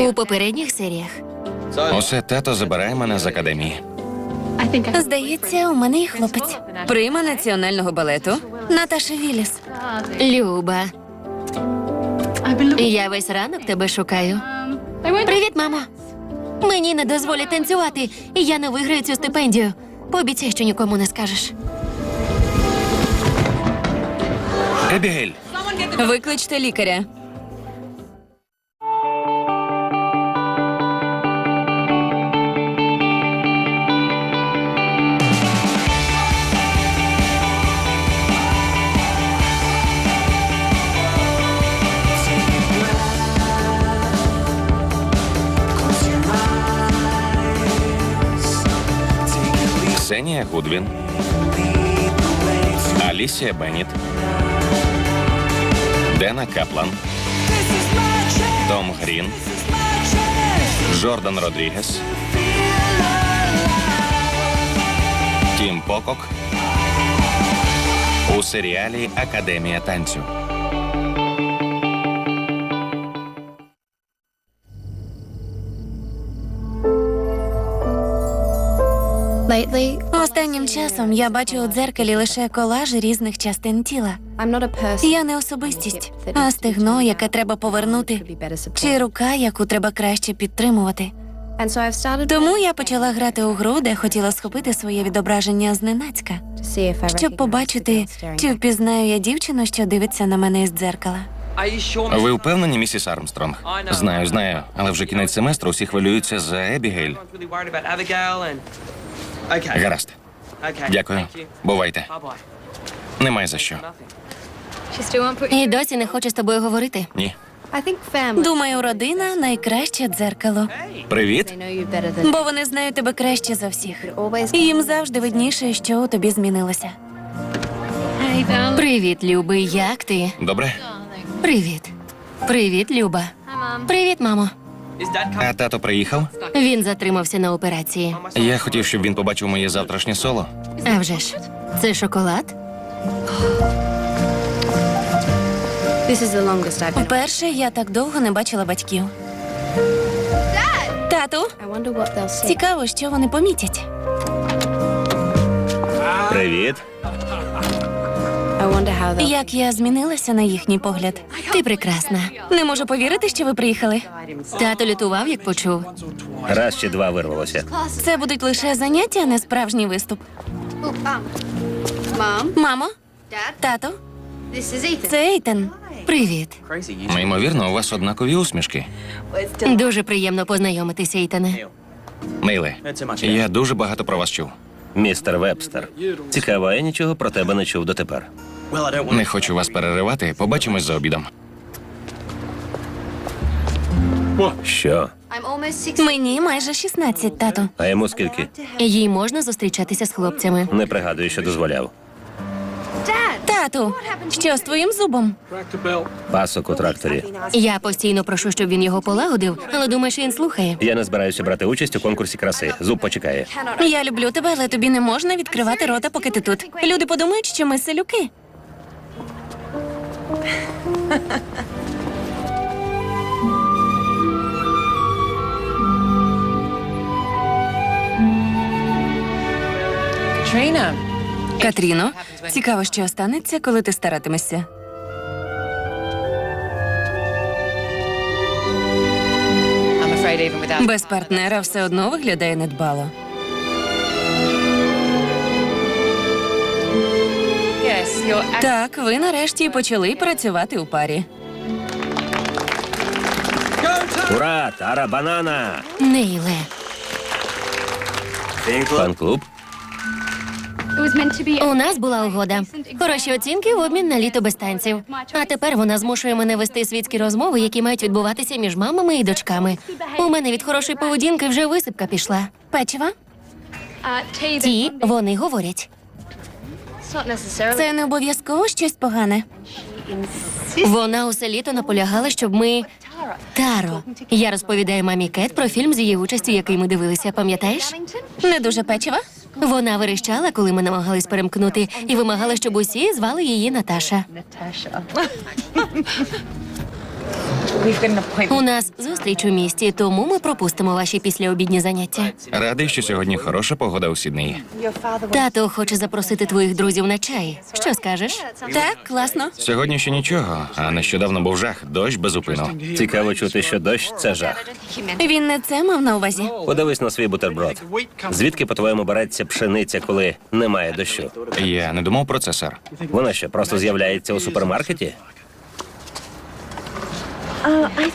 У попередніх серіях. Усе тато забирає мене з академії. Здається, у мене є хлопець. Прима національного балету. Наташа Віліс. Люба. Я весь ранок тебе шукаю. Привіт, мамо. Мені не дозволять танцювати, і я не виграю цю стипендію. Пообіцяй, що нікому не скажеш. Ебігель, Викличте лікаря. Ксенія Гудвін, Алісія Бенніт, Дена Каплан, Том Грін, Жордан Родрігес, Тім Покок. У серіалі Академія танцю. Останнім часом я бачу у дзеркалі лише колажі різних частин тіла. Я не особистість, а стегно, яке треба повернути, чи рука, яку треба краще підтримувати. Тому я почала грати у гру, де хотіла схопити своє відображення зненацька, щоб побачити, чи впізнаю я дівчину, що дивиться на мене із дзеркала. Ви впевнені, місіс Армстронг? Знаю, знаю, але вже кінець семестру всі хвилюються за Ебігейль. Гаразд. Дякую. Бувайте. Немає за що. І досі не хоче з тобою говорити. Ні. Думаю, родина найкраще дзеркало, Привіт. бо вони знають тебе краще за всіх. І їм завжди видніше, що у тобі змінилося. Привіт, Люби. Як ти? Добре? Привіт. Привіт, Люба. Привіт, мамо. А тато приїхав? Він затримався на операції. Я хотів, щоб він побачив моє завтрашнє соло. А вже ж, це шоколад? Вперше я так довго не бачила батьків. Тату, цікаво, що вони помітять. Привіт. Як я змінилася на їхній погляд. Ти прекрасна. Не можу повірити, що ви приїхали. Тато лютував, як почув. Раз чи два вирвалося. Це будуть лише заняття, а не справжній виступ. Мамо, тато, це Ейтен. Привіт. Неймовірно, у вас однакові усмішки. Дуже приємно познайомитися, Ейтане. Нейле, я дуже багато про вас чув. Містер Вебстер. Цікаво, я нічого про тебе не чув дотепер. Не хочу вас переривати. Побачимось за обідом. Що? Мені майже 16, тато. А йому скільки? Їй можна зустрічатися з хлопцями. Не пригадую, що дозволяв. Тату, що з твоїм зубом? Пасок у тракторі. Я постійно прошу, щоб він його полагодив, але думаєш, він слухає. Я не збираюся брати участь у конкурсі краси. Зуб почекає. Я люблю тебе, але тобі не можна відкривати рота, поки ти тут. Люди подумають, що ми селюки. Катріно, цікаво, що станеться, коли ти старатимешся. Без партнера все одно виглядає недбало. Так, ви нарешті почали працювати у парі. Ура! Тара банана! Нейле. Фан-клуб? У нас була угода. Хороші оцінки в обмін на літо без танців. А тепер вона змушує мене вести світські розмови, які мають відбуватися між мамами і дочками. У мене від хорошої поведінки вже висипка пішла. Печива? Ті, вони говорять. Це не обов'язково щось погане. Вона усе літо наполягала, щоб ми. Таро. Я розповідаю мамі Кет про фільм з її участю, який ми дивилися, пам'ятаєш? Не дуже печива? Вона верещала, коли ми намагались перемкнути, і вимагала, щоб усі звали її Наташа. У нас зустріч у місті, тому ми пропустимо ваші післяобідні заняття. Радий, що сьогодні хороша погода у Сіднеї. Тато хоче запросити твоїх друзів на чай. Що скажеш? Так, класно. Сьогодні ще нічого, а нещодавно був жах, дощ без упину. Цікаво чути, що дощ це жах. Він не це мав на увазі. Подивись на свій бутерброд. Звідки, по-твоєму, береться пшениця, коли немає дощу? Я не думав про це, сер. Вона що, просто з'являється у супермаркеті?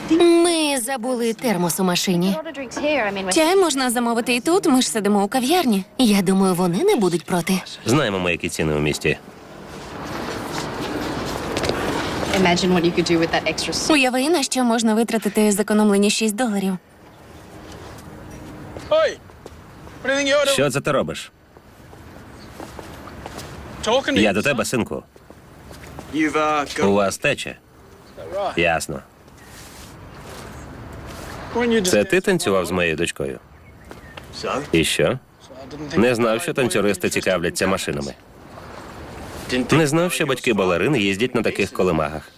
Ми забули термос у машині. Чай можна замовити і тут. Ми ж сидимо у кав'ярні. Я думаю, вони не будуть проти. Знаємо ми, які ціни у місті. Уяви, на що можна витратити зекономлені 6 доларів. Що це ти робиш? Я до тебе, синку. Uh, У вас тече. Ясно. Це ти танцював з моєю дочкою? І що? Не знав, що танцюристи цікавляться машинами. Не знав, що батьки балерин їздять на таких колемагах.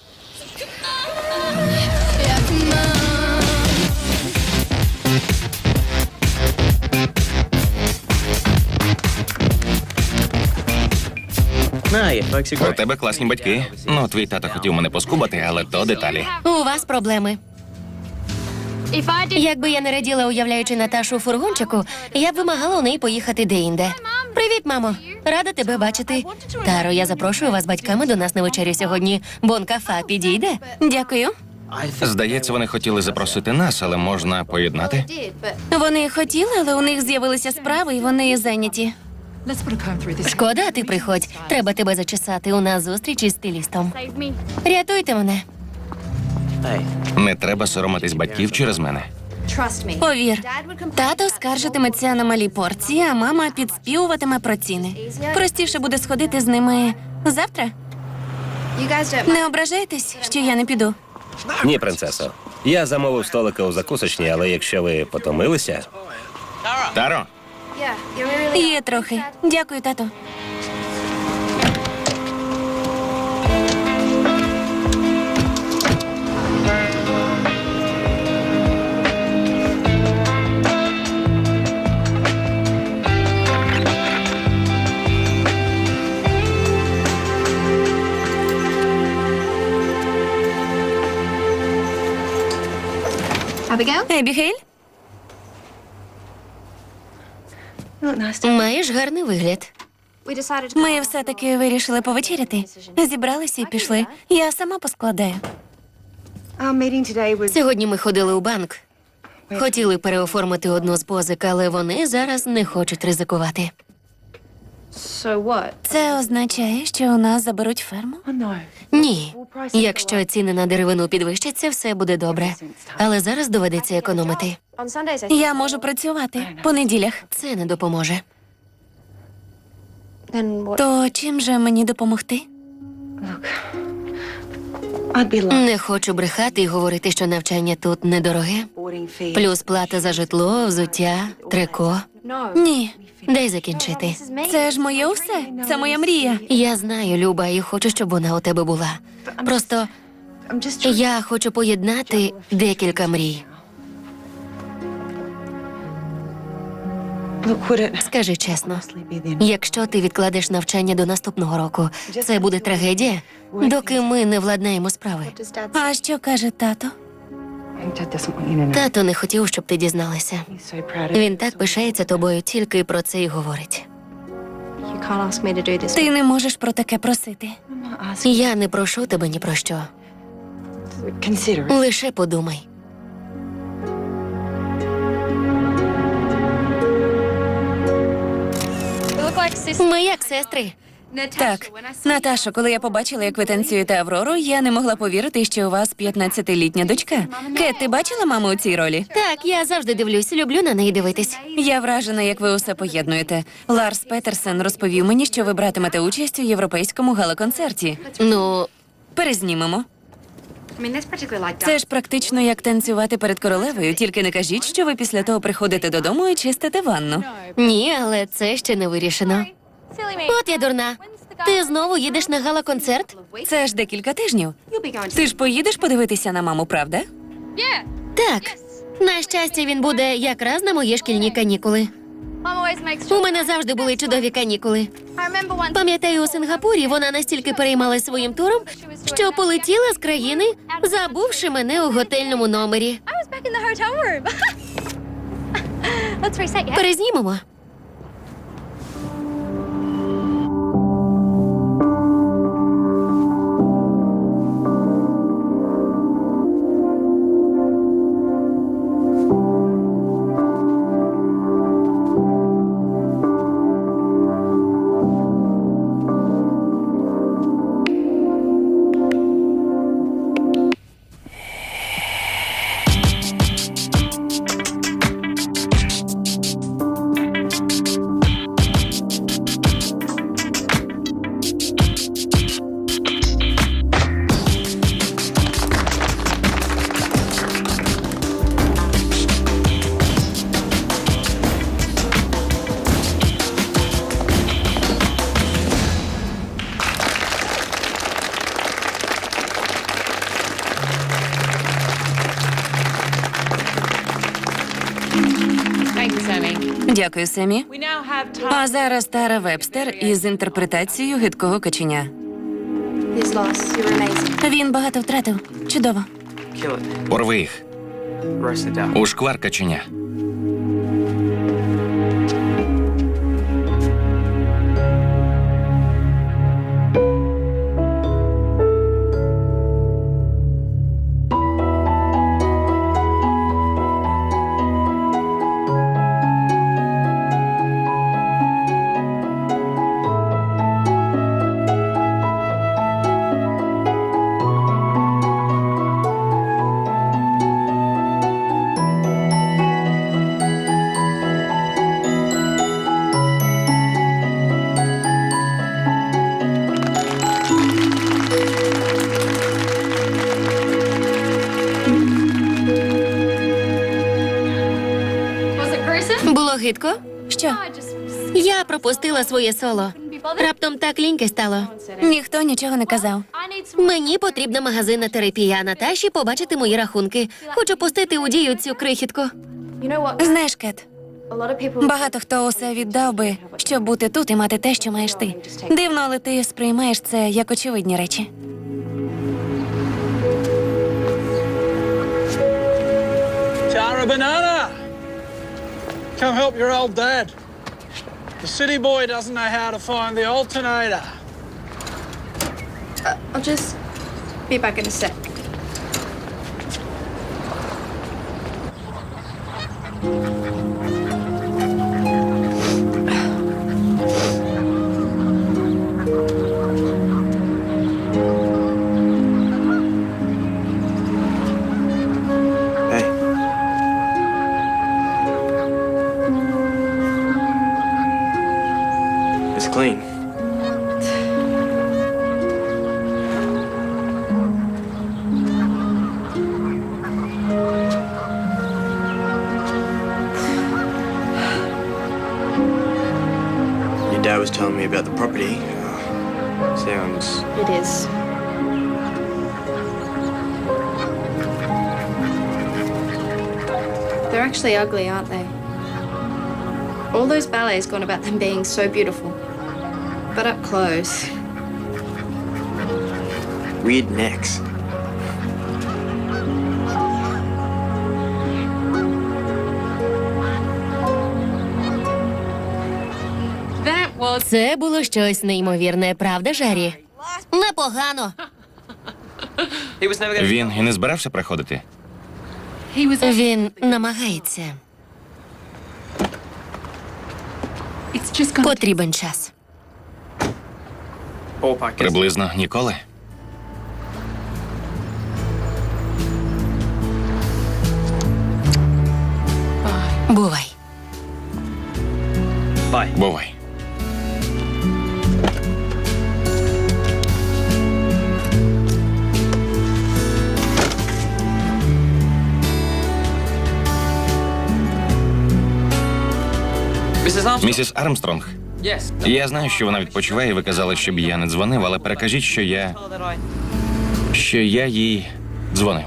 У тебе класні батьки. Ну, твій тато хотів мене поскубати, але то деталі. У вас проблеми. Якби я не раділа, уявляючи Наташу у фургончику, я б вимагала у неї поїхати деінде. Привіт, мамо. Рада тебе бачити. Таро, я запрошую вас батьками до нас на вечерю сьогодні. Бон-кафа підійде. Дякую. Здається, вони хотіли запросити нас, але можна поєднати. Вони хотіли, але у них з'явилися справи, і вони зайняті. Шкода, ти приходь. Треба тебе зачесати. У нас зустріч із стилістом. Рятуйте мене. Не треба соромитись батьків через мене. Повір, тато скаржитиметься на малі порції, а мама підспівуватиме про ціни. Простіше буде сходити з ними завтра. Не ображайтесь, що я не піду. Ні, принцесо. Я замовив столика у закусочній, але якщо ви потомилися, Таро. Є трохи. Дякую, тато. Ебігейль? Маєш гарний вигляд. Ми все-таки вирішили повечеряти. Зібралися і пішли. Я сама поскладаю. Сьогодні ми ходили у банк. Хотіли переоформити одну з позик, але вони зараз не хочуть ризикувати. So what? Це означає, що у нас заберуть ферму? oh no. Ні. Якщо ціни на деревину підвищаться, все буде добре. Але зараз доведеться економити. Я можу працювати по неділях. Це не допоможе. То чим же мені допомогти? Не хочу брехати і говорити, що навчання тут недороге. Плюс плата за житло, взуття, трико. Ні, Дай закінчити. Це ж моє все. Це моя мрія. Я знаю, Люба, і хочу, щоб вона у тебе була. Просто я хочу поєднати декілька мрій. Скажи чесно, якщо ти відкладеш навчання до наступного року, це буде трагедія, доки ми не владнаємо справи. А що каже тато? Тато не хотів, щоб ти дізналася. Він так пишається тобою, тільки про це й говорить. Ти не можеш про таке просити. Я не прошу тебе ні про що. Лише подумай. Ми як сестри. Так, Наташо, коли я побачила, як ви танцюєте Аврору, я не могла повірити, що у вас 15-літня дочка. Кет, ти бачила маму у цій ролі? Так, я завжди дивлюсь, люблю на неї дивитись. Я вражена, як ви усе поєднуєте. Ларс Петерсен розповів мені, що ви братимете участь у європейському галоконцерті. Ну, Перезнімемо. Це ж практично як танцювати перед королевою, тільки не кажіть, що ви після того приходите додому і чистите ванну. ні, але це ще не вирішено. От я дурна. Ти знову їдеш на гала-концерт? Це ж декілька тижнів. Ти ж поїдеш подивитися на маму, правда? Так. На щастя, він буде якраз на мої шкільні канікули. У мене завжди були чудові канікули. Пам'ятаю, у Сингапурі вона настільки переймалась своїм туром, що полетіла з країни, забувши мене у готельному номері. I Дякую, Семі. А зараз Тара Вебстер із інтерпретацією гидкого каченя. Він багато втратив. Чудово. Порви їх. У шквар каченя. Гидко? Що? Я пропустила своє соло. Раптом так ліньки стало. Ніхто нічого не казав. Мені потрібна магазинна терапія Наташі побачити мої рахунки. Хочу пустити у дію цю крихітку. Знаєш, Кет, багато хто усе віддав би, щоб бути тут і мати те, що маєш ти. Дивно, але ти сприймаєш це як очевидні речі. Tara Banana! Come help your old dad. The city boy doesn't know how to find the alternator. Uh, I'll just be back in a sec. Sounds It is. They're actually ugly, aren't they? All those ballets gone about them being so beautiful. But up close, weird necks. Це було щось неймовірне, правда, Жарі? Непогано. Він і не збирався приходити. Він намагається. Потрібен час. Приблизно ніколи. Бувай. Бувай. Місіс Армстронг, Я знаю, що вона відпочиває, і ви казали, щоб я не дзвонив, але перекажіть, що я. що я їй дзвонив.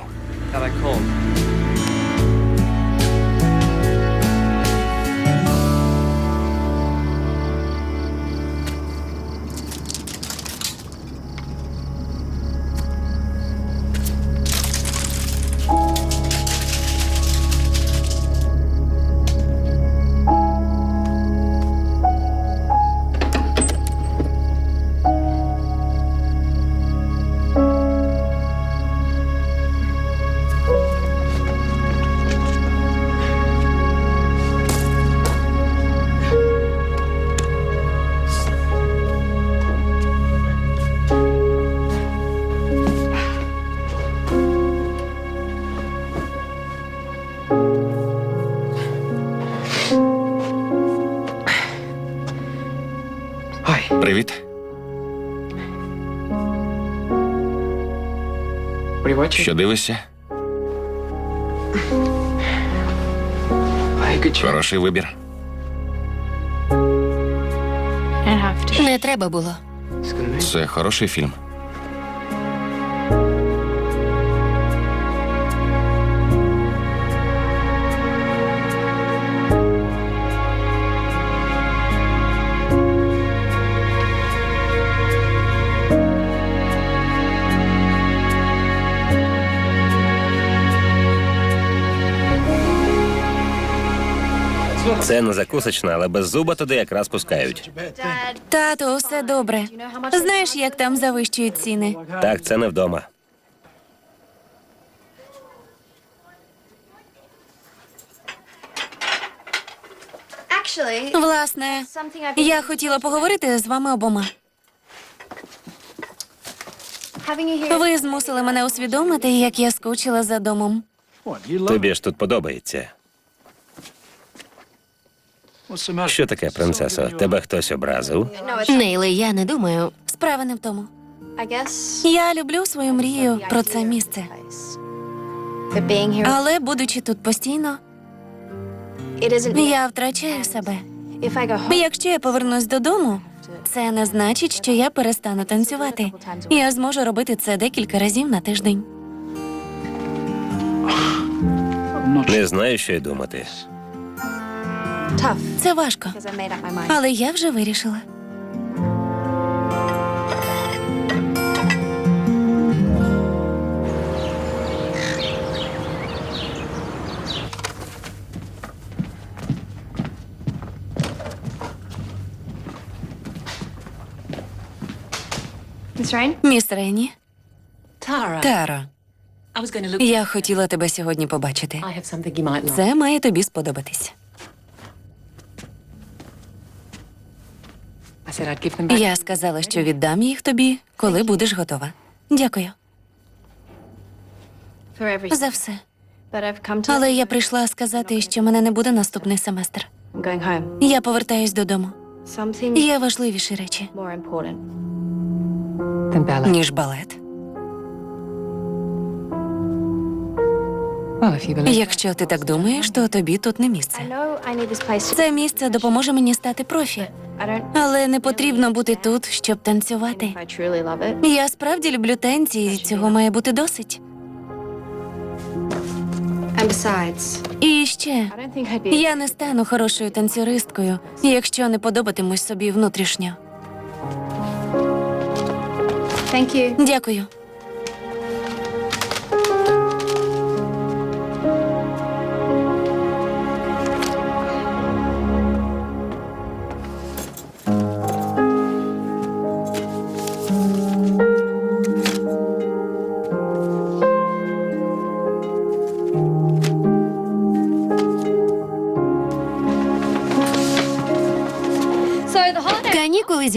Що дивишся? Хороший вибір. Не треба було. Це хороший фільм. Це не закусочна, але без зуба туди якраз пускають. Тато, усе добре. Знаєш, як там завищують ціни? Так, це не вдома. Власне, я хотіла поговорити з вами обома. Ви змусили мене усвідомити, як я скучила за домом. Тобі ж тут подобається. Що таке, принцесо? Тебе хтось образив? Нейле, я не думаю. Справа не в тому. Я люблю свою мрію про це місце. Але, будучи тут постійно, я втрачаю себе. Якщо я повернусь додому, це не значить, що я перестану танцювати. Я зможу робити це декілька разів на тиждень. Не знаю, що й думати. Tough. Це важко, але я вже вирішила. Miss Міс Tara, Таро, я хотіла тебе сьогодні побачити. Це має тобі сподобатись. Я сказала, що віддам їх тобі, коли будеш готова. Дякую за все. Але я прийшла сказати, що мене не буде наступний семестр. Я повертаюсь додому. Є важливіші речі, ніж балет. Якщо ти так думаєш, то тобі тут не місце. Це місце допоможе мені стати профі. Але не потрібно бути тут, щоб танцювати. Я справді люблю танці, і цього має бути досить. І ще я не стану хорошою танцюристкою, якщо не подобатимусь собі внутрішньо. Дякую.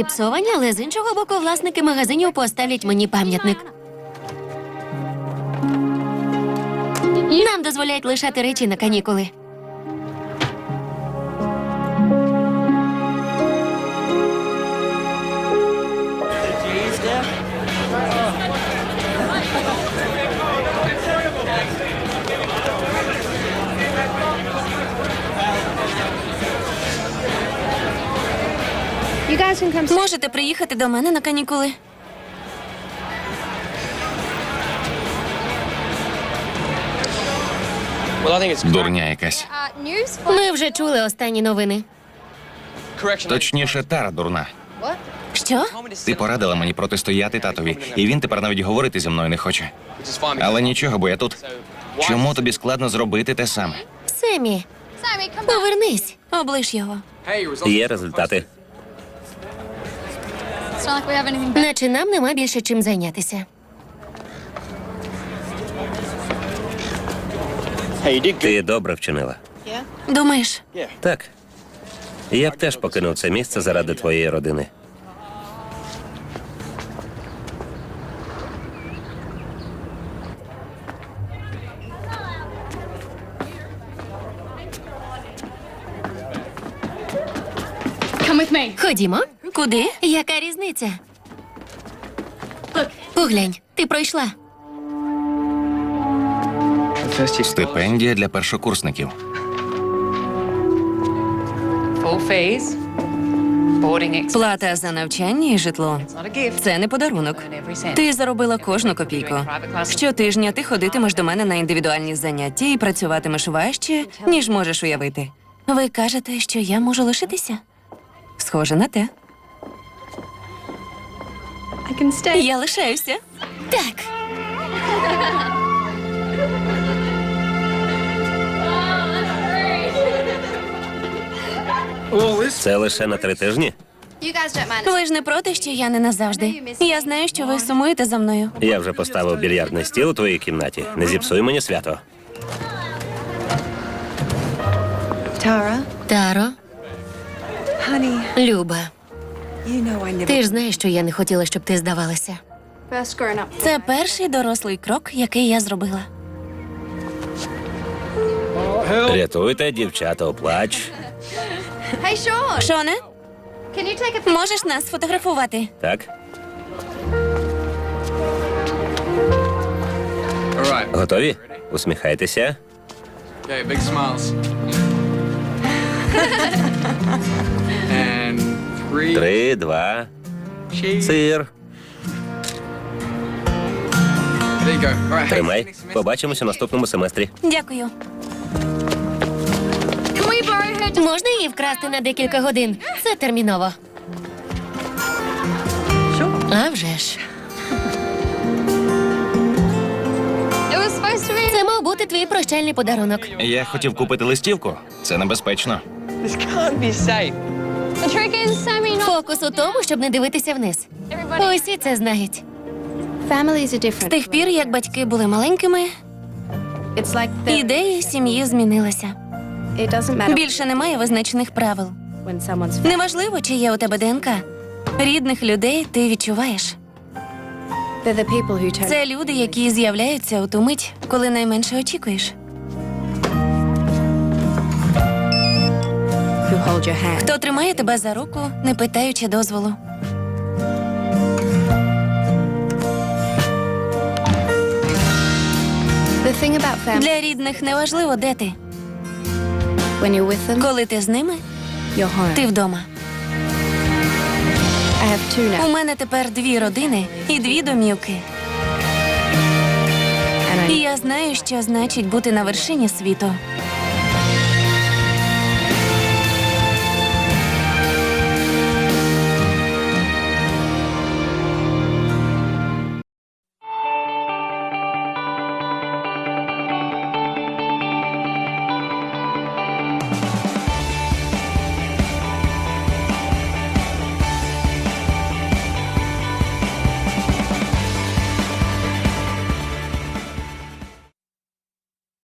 Зіпсовані, але з іншого боку, власники магазинів поставлять мені пам'ятник. Нам дозволяють лишати речі на канікули. Можете приїхати до мене на канікули? Дурня якась. Ми вже чули останні новини. Точніше, тара дурна. Що? Ти порадила мені протистояти татові, і він тепер навіть говорити зі мною не хоче. Але нічого, бо я тут. Чому тобі складно зробити те саме? Семі, повернись. Облиш його. Є результати. Наче нам нема більше чим зайнятися. Ти добре вчинила. Думаєш? Так. Я б теж покинув це місце заради твоєї родини. Ходімо. Куди? Яка різниця? Поглянь, ти пройшла. Стипендія для першокурсників. Full fees, boarding expenses. Плата за навчання і житло. Це не подарунок. Ти заробила кожну копійку. Щотижня ти ходитимеш до мене на індивідуальні заняття і працюватимеш важче, ніж можеш уявити. Ви кажете, що я можу лишитися? Схоже на те. I can stay. Я лишаюся. Так. Це лише на три тижні. Ви ж не проти, що я не назавжди. Я знаю, що ви сумуєте за мною. Я вже поставив більярдний стіл у твоїй кімнаті. Не зіпсуй мені свято. Таро, Люба, ти ж знаєш, що я не хотіла, щоб ти здавалася. Це перший дорослий крок, який я зробила. Рятуйте, дівчата, оплач. Шоне, можеш нас сфотографувати? Так? Готові? Усміхайтеся. Okay, big smiles. Три, два, сир. Тримай. Побачимося в наступному семестрі. Дякую. Можна її вкрасти на декілька годин? Це терміново. А вже ж. Це мав бути твій прощальний подарунок. Я хотів купити листівку. Це небезпечно. This can't be safe. Фокус у тому, щоб не дивитися вниз. Усі це знають. З тих пір, як батьки були маленькими, ідеї сім'ї matter Більше немає визначених правил. Неважливо, чи є у тебе ДНК. Рідних людей ти відчуваєш. Це люди, які з'являються у ту мить, коли найменше очікуєш. Hold your hand. Хто тримає тебе за руку, не питаючи дозволу. The thing about family, Для рідних неважливо, де ти. when you're with them, Коли ти з ними, you're home. ти вдома. I have two now, У мене тепер дві родини і дві домівки. and І я знаю, що значить бути на вершині світу.